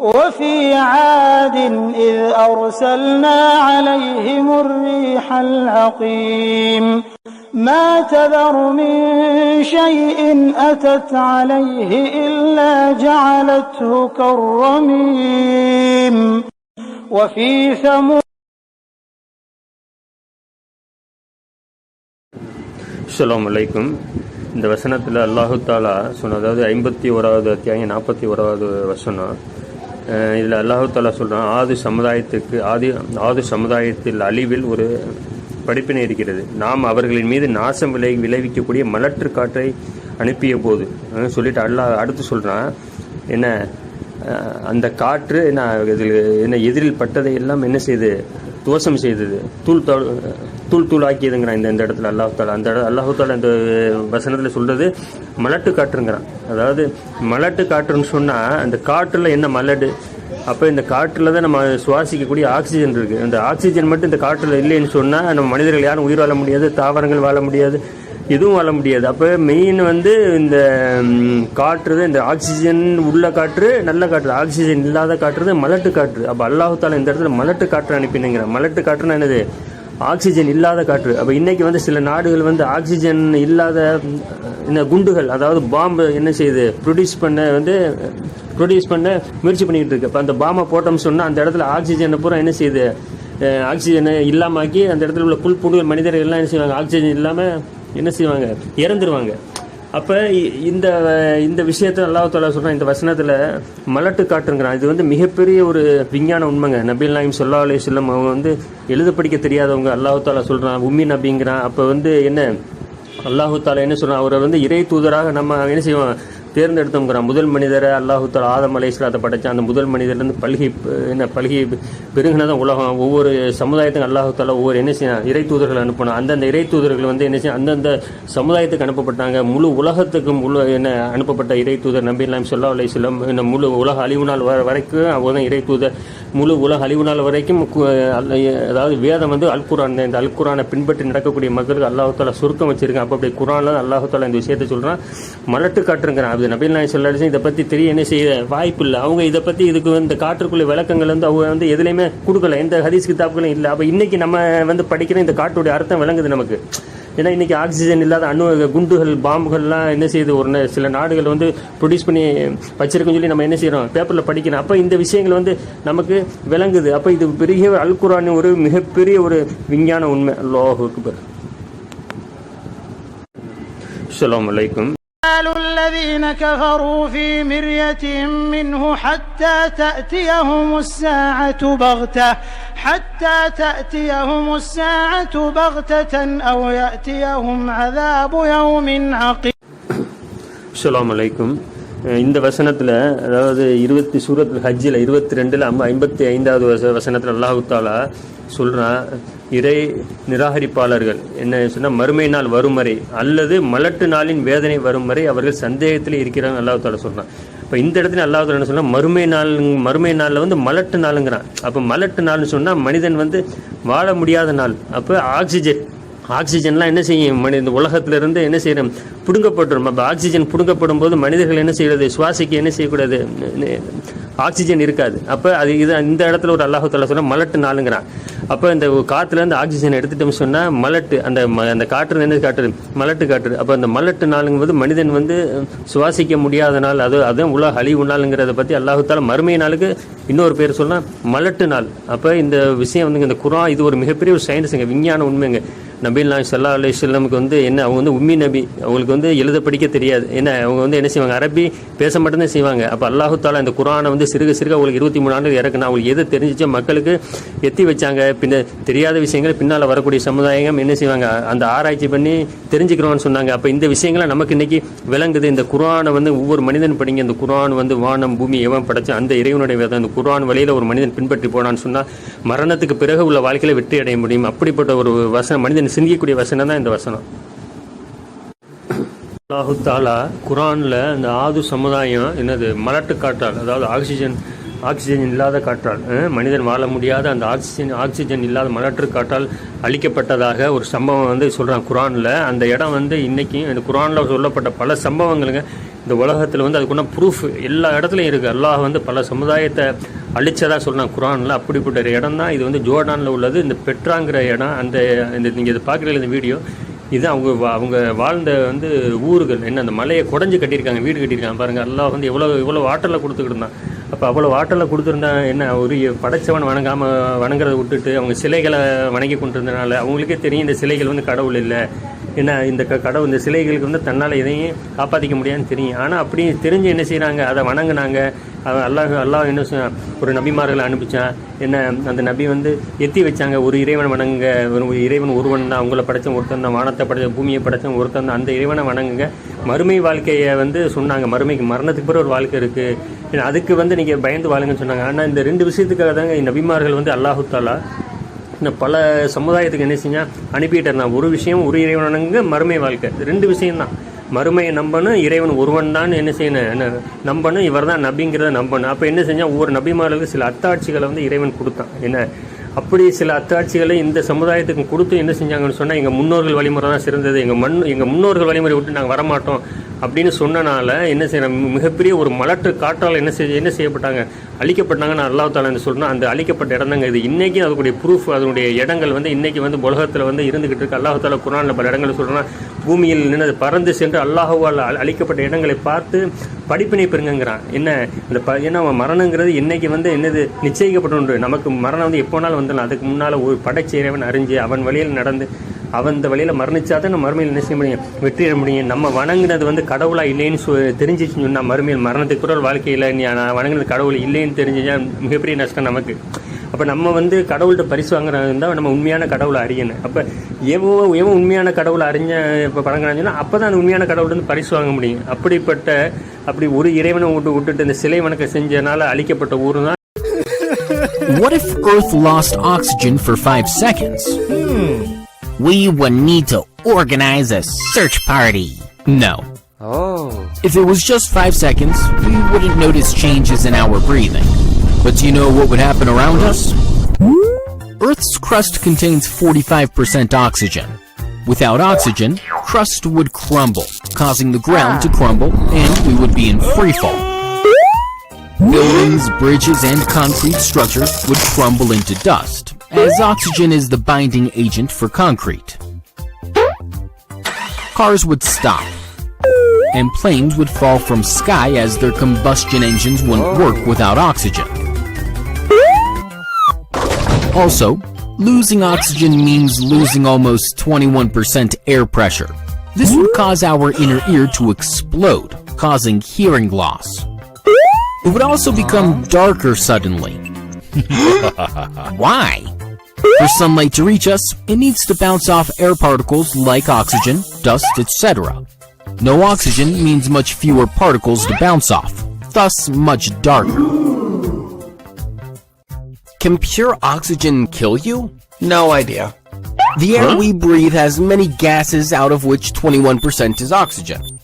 وفي عاد إذ أرسلنا عليهم الريح العقيم ما تذر من شيء أتت عليه إلا جعلته كالرميم وفي ثمود அஸ்ஸலாமு அலைக்கும் இந்த வசனத்தில் அல்லாஹு தாலா சொன்ன அதாவது ஐம்பத்தி ஓராவது அத்தியாயம் நாற்பத்தி ஓராவது வசனம் அஹ் இதில் அல்லாஹாலா சொல்கிறான் ஆதி ஆது சமுதாயத்துக்கு ஆதி ஆது சமுதாயத்தில் அழிவில் ஒரு படிப்பினை இருக்கிறது. நாம் அவர்களின் மீது நாசம் விளை விளைவிக்கக்கூடிய மலற்று காற்றை அனுப்பிய போது சொல்லிட்டு அல்லாஹ் அடுத்து சொல்கிறான் என்ன அந்த காற்று என்ன இதில் என்ன எதிரில் பட்டதை எல்லாம் என்ன செய்து துவசம் செய்தது. தூள் தூள் தூள் ஆக்கியதுங்கிறான் இந்த இந்த இடத்துல அல்லாஹ் தாலா அந்த இட- அல்லாஹு இந்த வசனத்தில் சொல்கிறது மலட்டு காற்றுங்கிறான். அதாவது மலட்டு காற்றுன்னு சொன்னால் அந்த காற்றில் என்ன மலடு? அப்போ இந்த காற்றில் தான் நம்ம சுவாசிக்கக்கூடிய ஆக்சிஜன் இருக்குது அந்த ஆக்சிஜன் மட்டும் இந்த காற்றில் இல்லைன்னு சொன்னால் நம்ம மனிதர்கள் யாரும் உயிர் வாழ முடியாது தாவரங்கள் வாழ முடியாது. எதுவும் வாழ முடியாது. அப்போ மெயின் வந்து இந்த காற்று தான், இந்த ஆக்சிஜன் உள்ள காற்று நல்ல காற்று. ஆக்சிஜன் இல்லாத காற்று மலட்டு காற்று. அப்போ அல்லாஹால இந்த இடத்துல மலட்டு காற்று அனுப்பினுங்கிற மலட்டு காற்றுன்னா என்னது? ஆக்சிஜன் இல்லாத காற்று. அப்போ இன்றைக்கி வந்து சில நாடுகள் வந்து ஆக்சிஜன் இல்லாத இந்த குண்டுகள் அதாவது பாம்பு என்ன செய்யுது? ப்ரொடியூஸ் பண்ண வந்து ப்ரொடியூஸ் பண்ண முயற்சி பண்ணிக்கிட்டு இருக்கு. அப்போ அந்த பாம்பை போட்டோம்னு சொன்னால் அந்த இடத்துல ஆக்சிஜனை பூரா என்ன செய்யுது? ஆக்சிஜனை இல்லாமாக்கி அந்த இடத்துல உள்ள புல் புடுகள் மனிதர்கள் எல்லாம் என்ன செய்வாங்க? ஆக்சிஜன் இல்லாமல் என்ன செய்வாங்க? இறந்துருவாங்க. அப்போ இந்த இந்த விஷயத்த அல்லாஹ் தாலா சொல்கிறான் இந்த வசனத்தில் மலட்டு காட்டுங்கிறான். இது வந்து மிகப்பெரிய ஒரு விஞ்ஞான உண்மைங்க. நபீல் நாயம் சொல்லா அலி சொல்லம் அவங்க வந்து எழுத படிக்க தெரியாதவங்க அல்லாஹ் தாலா சொல்கிறான் உம்மி நபிங்கிறான். அப்போ வந்து என்ன? அல்லாஹு தாலா என்ன சொல்கிறான் அவரை வந்து இறை தூதராக நம்ம என்ன செய்வோம்? தேர்ந்தெடுத்தோங்கிறான் முதல் மனிதரை அல்லாஹு ஆதம் அலை இஸ்லாத்தை படைச்சான் அந்த முதல் மனிதர்லேருந்து பல்கி என்ன பல்கி பெருகினதான் உலகம். ஒவ்வொரு சமுதாயத்துக்கும் அல்லாஹூத்தாலா ஒவ்வொரு என்ன செய்யணும் இறை தூதர்கள் அனுப்பணும் அந்தந்த இறை தூதர்கள் வந்து என்ன செய்யும் அந்தந்த சமுதாயத்துக்கு அனுப்பப்பட்டாங்க. முழு உலகத்துக்கும் முழு என்ன அனுப்பப்பட்ட இறை தூதர் நம்பி இல்லாமல் சொல்லா அலையம் செல்லம் என்ன முழு உலக அழிவு நாள் வர வரைக்கும் அவங்க தான் இறை தூதர். முழு உலக அழிவு நாள் வரைக்கும் அதாவது வேதம் வந்து அல் குரான் இந்த அல் குரானை பின்பற்றி நடக்கக்கூடிய மக்களுக்கு அல்லாஹால சுருக்கம் வச்சிருக்கேன். அப்போ அப்படி குரான்ல அல்லாஹு இந்த விஷயத்தை சொல்கிறான் மலட்டு காற்றுங்கிறான். அது நபீல் நாய் சொல்லாச்சு இதை பற்றி தெரிய என்ன செய்ய வாய்ப்பு இல்லை. அவங்க இதை பற்றி இதுக்கு இந்த காற்றுக்குள்ள விளக்கங்கள் வந்து அவங்க வந்து எதுலையுமே கொடுக்கல. எந்த ஹதீஸ் கிதாப்புகளும் இல்லை. அப்போ இன்னைக்கு நம்ம வந்து படிக்கிற இந்த காட்டுடைய அர்த்தம் விளங்குது நமக்கு. ஏன்னா இன்றைக்கி ஆக்சிஜன் இல்லாத அணு குண்டுகள் பாம்புகள்லாம் என்ன செய்யுது? ஒரு சில நாடுகள் வந்து ப்ரொடியூஸ் பண்ணி வச்சிருக்குன்னு சொல்லி நம்ம என்ன செய்கிறோம் பேப்பரில் படிக்கணும். அப்போ இந்த விஷயங்கள் வந்து நமக்கு விளங்குது. அப்போ இது பெரிய அல்குரான் ஒரு மிகப்பெரிய ஒரு விஞ்ஞான உண்மை. அல்லாஹுக்கு அஸ்லாம் வலைக்கம் الذين كفروا في مرية منه حتى تأتيهم الساعة بغتة حتى تأتيهم الساعة بغتة أو يأتيهم عذاب يوم عقيم. السلام عليكم. இந்த வசனத்தில் அதாவது இருபத்தி சூரத் ஹஜ்ஜில் இருபத்தி ரெண்டில் அம்ப ஐம்பத்தி ஐந்தாவது வச வசனத்தில் அல்லாஹுத்தாலா சொல்கிறான் இறை நிராகரிப்பாளர்கள். என்ன சொன்னால் மறுமை நாள் வரும் வரை அல்லது மலட்டு நாளின் வேதனை வரும் வரை அவர்கள் சந்தேகத்தில் இருக்கிறாங்க அல்லாஹு சொல்கிறான் இப்போ இந்த இடத்துல அல்லாஹ் என்ன சொன்னால் மறுமை நாள் மறுமை நாளில் வந்து மலட்டு நாளுங்கிறான். அப்போ மலட்டு நாள்னு சொன்னால் மனிதன் வந்து வாழ முடியாத நாள். அப்போ ஆக்சிஜன் ஆக்சிஜன்லாம் என்ன செய்யும்? மனி இந்த உலகத்துலேருந்து என்ன செய்கிறோம் பிடுங்கப்பட்டுரும். அப்போ ஆக்சிஜன் பிடுங்கப்படும் போது மனிதர்கள் என்ன செய்யறது? சுவாசிக்க என்ன செய்யக்கூடாது? ஆக்சிஜன் இருக்காது. அப்போ அது இது இந்த இடத்துல ஒரு அல்லாஹு தாலா மலட்டு நாளுங்கிறான். அப்போ இந்த காற்றுலேருந்து ஆக்சிஜன் எடுத்துட்டோம்னு சொன்னால் மலட்டு அந்த ம- அந்த காற்று என்ன காற்று மலட்டு காற்று அப்போ அந்த மலட்டு நாளுங்கும்போது மனிதன் வந்து சுவாசிக்க முடியாத நாள் அது அதுவும் உலக அழிவு நாளுங்கிறத பற்றி அல்லாஹு தாலா மறுமை நாளுக்கு இன்னொரு பேர் சொன்னால் மலட்டு நாள். அப்போ இந்த விஷயம் வந்துங்க இந்த குரான் இது ஒரு மிகப்பெரிய ஒரு சயின்ஸுங்க விஞ்ஞான உண்மைங்க. நபீல் நாய் சல்லா அலி இஸ்லாமுக்கு வந்து என்ன அவங்க வந்து உம்மி நபி அவங்களுக்கு வந்து எழுத படிக்க தெரியாது. என்ன அவங்க வந்து என்ன செய்வாங்க? அரபி பேச மட்டும்தான் செய்வாங்க. அப்போ அல்லாஹு தாலா இந்த குரானை வந்து சிறுக சிறுக அவங்களுக்கு இருபத்தி மூணு ஆண்டு இறக்குனா அவங்களுக்கு எது தெரிஞ்சிச்சோ மக்களுக்கு எத்தி வச்சாங்க. பின்ன தெரியாத விஷயங்கள் பின்னால் வரக்கூடிய சமுதாயம் என்ன செய்வாங்க? அந்த ஆராய்ச்சி பண்ணி தெரிஞ்சுக்கிறோம்னு சொன்னாங்க. அப்போ இந்த விஷயங்களை நமக்கு இன்னைக்கு விளங்குது. இந்த குரானை வந்து ஒவ்வொரு மனிதன் படிங்க. இந்த குரான் வந்து வானம் பூமி எவன் படைச்ச அந்த இறைவனுடைய வேதம் இந்த குரான் வழியில் ஒரு மனிதன் பின்பற்றி போனான்னு சொன்னால் மரணத்துக்கு பிறகு உள்ள வாழ்க்கையில் வெற்றி அடைய முடியும். அப்படிப்பட்ட ஒரு வசனம் மனிதன் சிந்திக்கக்கூடிய வசனம் தான் இந்த வசனம். அல்லாஹு தாலா குரான்ல அந்த ஆது சமுதாயம் என்னது மலட்டு காற்றால் அதாவது ஆக்சிஜன் ஆக்சிஜன் இல்லாத காற்றால் மனிதன் வாழ முடியாத அந்த ஆக்சிஜன் ஆக்சிஜன் இல்லாத மலற்று காற்றால் அழிக்கப்பட்டதாக ஒரு சம்பவம் வந்து சொல்கிறான் குரானில். அந்த இடம் வந்து இன்றைக்கும் இந்த குரானில் சொல்லப்பட்ட பல சம்பவங்களுங்க. இந்த உலகத்தில் வந்து அதுக்குள்ள ப்ரூஃப் எல்லா இடத்துலையும் இருக்குது அல்லாஹ் வந்து பல சமுதாயத்தை அழித்ததாக சொல்கிறான் குரானில். அப்படிப்பட்ட ஒரு இடம் தான் இது வந்து ஜோர்டானில் உள்ளது. இந்த பெட்ராங்கிற இடம் அந்த இந்த நீங்கள் இதை பார்க்குறீங்க இந்த வீடியோ? இது அவங்க வா- அவங்க வாழ்ந்த வந்து ஊர்கள். என்ன அந்த மலையை குடஞ்சி கட்டியிருக்காங்க வீடு கட்டியிருக்காங்க. பாருங்கள் அல்லாஹ் வந்து எவ்வளோ எவ்வளோ ஆற்றலை கொடுத்துக்கிட்டு இருந்தான். அப்போ அவ்வளோ ஆற்றலில் கொடுத்துருந்தா என்ன? ஒரு படைச்சவன் வணங்காமல் வணங்குறதை விட்டுட்டு அவங்க சிலைகளை வணங்கி கொண்டிருந்தனால அவங்களுக்கே தெரியும் இந்த சிலைகள் வந்து கடவுள் இல்லை. என்ன இந்த க கடவுள் இந்த சிலைகளுக்கு வந்து தன்னால் எதையும் காப்பாற்றிக்க முடியாதுன்னு தெரியும். ஆனால் அப்படி தெரிஞ்சு என்ன செய்கிறாங்க அதை வணங்குனாங்க. அல்லாஹ் அல்லாஹ் என்ன ஒரு நபிமார்களை அனுப்பிச்சான் என்ன அந்த நபி வந்து எத்தி வச்சாங்க. ஒரு இறைவன் வணங்குங்க. ஒரு இறைவன் ஒருவன் தான். அவங்கள படைச்ச ஒருத்தன் தான். வானத்தை படைச்ச பூமியை படைச்ச ஒருத்தன் தான். அந்த இறைவனை வணங்குங்க. மறுமை வாழ்க்கையை வந்து சொன்னாங்க. மறுமைக்கு மரணத்துக்கு பிறகு ஒரு வாழ்க்கை இருக்குது ஏன்னா அதுக்கு வந்து நீங்கள் பயந்து வாழுங்கன்னு சொன்னாங்க. ஆனால் இந்த ரெண்டு விஷயத்துக்காக தாங்க இந்த நபிமார்கள் வந்து அல்லாஹு தாலா இந்த பல சமுதாயத்துக்கு என்ன செஞ்சால் அனுப்பிட்டு நான் ஒரு விஷயம் ஒரு இறைவனுங்க மறுமை வாழ்க்கை. ரெண்டு விஷயம்தான். மறுமையை நம்பணும் இறைவன் ஒருவன் தான் என்ன செய்யணும் என்ன நம்பணும் இவர் தான் நபிங்கிறத நம்பணும். அப்போ என்ன செஞ்சால் ஒவ்வொரு நபிமார்களுக்கு சில அத்தாட்சிகளை வந்து இறைவன் கொடுத்தான். என்ன? அப்படி சில அத்தாட்சிகளை இந்த சமுதாயத்துக்கு கொடுத்து என்ன செஞ்சாங்கன்னு சொன்னால் எங்கள் முன்னோர்கள் வழிமுறை தான் சிறந்தது. எங்கள் மண் எங்கள் முன்னோர்கள் வழிமுறை விட்டு நாங்கள் வரமாட்டோம். அப்படின்னு சொன்னனால என்ன செய்ய மிகப்பெரிய ஒரு மலட்டு காற்றால் என்ன செய் என்ன செய்யப்பட்டாங்க? அழிக்கப்பட்டாங்கன்னு அல்லா தாலா சொன்னால் சொல்றேன் அந்த அழிக்கப்பட்ட இடம் தாங்க இது. இன்றைக்கும் அதனுடைய ப்ரூஃப் அதனுடைய இடங்கள் வந்து இன்னைக்கு வந்து உலகத்தில் வந்து இருந்துகிட்டு இருக்கு. அல்லாஹ் தாலா குரானில் பல இடங்கள் சொல்கிறோன்னா பூமியில் நின்று பறந்து சென்று அல்லாஹுவால் அழிக்கப்பட்ட இடங்களை பார்த்து படிப்பினை பெருங்கிறான் என்ன? இந்த ப ஏன்னா மரணங்கிறது இன்றைக்கி வந்து என்னது? நிச்சயிக்கப்பட்ட நமக்கு மரணம் வந்து எப்போனாலும் வந்துடலாம். அதுக்கு முன்னால் ஒரு படைச்சேரவன் அறிஞ்சு அவன் வழியில் நடந்து அவன் இந்த வழியில் மரணிச்சாதான் நம்ம மறுமையில் என்ன செய்ய முடியும்? வெற்றிட முடியும். நம்ம வணங்குனது வந்து கடவுளா இல்லைன்னு சொ தெரிஞ்சிச்சுன்னு சொன்னா மறுமையில் மரணத்துக்கு பிறகு வாழ்க்கையில் நீ நான் வணங்குனது கடவுள் இல்லைன்னு தெரிஞ்சுச்சா மிகப்பெரிய நஷ்டம் நமக்கு. அப்போ நம்ம வந்து கடவுள்கிட்ட பரிசு வாங்குறது நம்ம உண்மையான கடவுளை அறியணும். அப்போ எவோ எவன் உண்மையான கடவுளை அறிஞ்ச இப்போ வணங்குறாங்கன்னா அப்போ தான் அந்த உண்மையான கடவுள் வந்து பரிசு வாங்க முடியும். அப்படிப்பட்ட அப்படி ஒரு இறைவனை விட்டு விட்டுட்டு இந்த சிலை வணக்கம் செஞ்சனால அழிக்கப்பட்ட ஊர் தான் What if Earth lost oxygen for five seconds? We would need to organize a search party. No. Oh. If it was just five seconds, we wouldn't notice changes in our breathing. But do you know what would happen around us? Earth's crust contains 45% oxygen. Without oxygen, crust would crumble, causing the ground to crumble, and we would be in freefall. Buildings, bridges, and concrete structures would crumble into dust, as oxygen is the binding agent for concrete. Cars would stop, and planes would fall from sky as their combustion engines wouldn't work without oxygen. Also, losing oxygen means losing almost 21% air pressure. This would cause our inner ear to explode, causing hearing loss. It would also become darker suddenly. Why? For sunlight to reach us, it needs to bounce off air particles like oxygen, dust, etc. No oxygen means much fewer particles to bounce off, thus much darker. Can pure oxygen kill you? No idea. The air we breathe has many gases, out of which 21% is oxygen.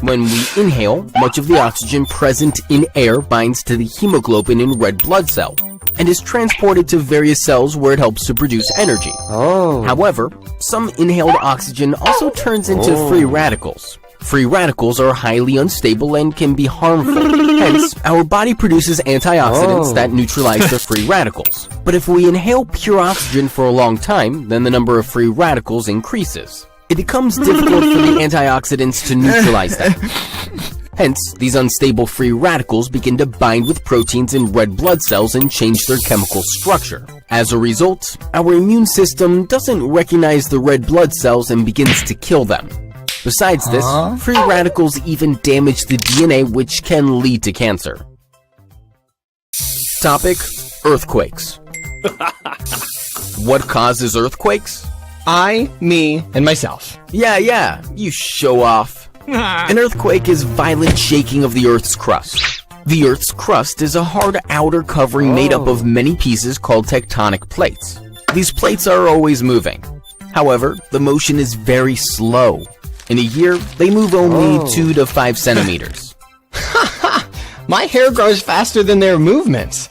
When we inhale, much of the oxygen present in air binds to the hemoglobin in red blood cell and is transported to various cells where it helps to produce energy. Oh. However, some inhaled oxygen also turns into oh. free radicals. Free radicals are highly unstable and can be harmful. Hence, our body produces antioxidants Oh. that neutralize the free radicals. But if we inhale pure oxygen for a long time, then the number of free radicals increases. It becomes difficult for the antioxidants to neutralize them. Hence, these unstable free radicals begin to bind with proteins in red blood cells and change their chemical structure. As a result, our immune system doesn't recognize the red blood cells and begins to kill them. Besides this, uh-huh. free radicals even damage the DNA, which can lead to cancer. Topic Earthquakes. what causes earthquakes? I, me, and myself. Yeah, yeah, you show off. An earthquake is violent shaking of the Earth's crust. The Earth's crust is a hard outer covering made up of oh. many pieces called tectonic plates. These plates are always moving. However, the motion is very slow. In a year, they move only Oh. 2 to 5 centimeters. My hair grows faster than their movements.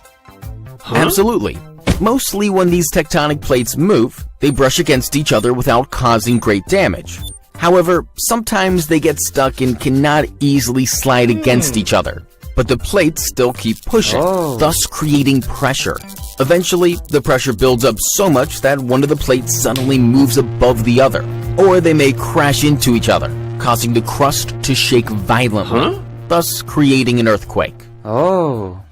Absolutely. Mostly when these tectonic plates move, they brush against each other without causing great damage. However, sometimes they get stuck and cannot easily slide against hmm. each other. But the plates still keep pushing, oh. thus creating pressure. Eventually, the pressure builds up so much that one of the plates suddenly moves above the other, or they may crash into each other, causing the crust to shake violently, thus creating an earthquake. Oh.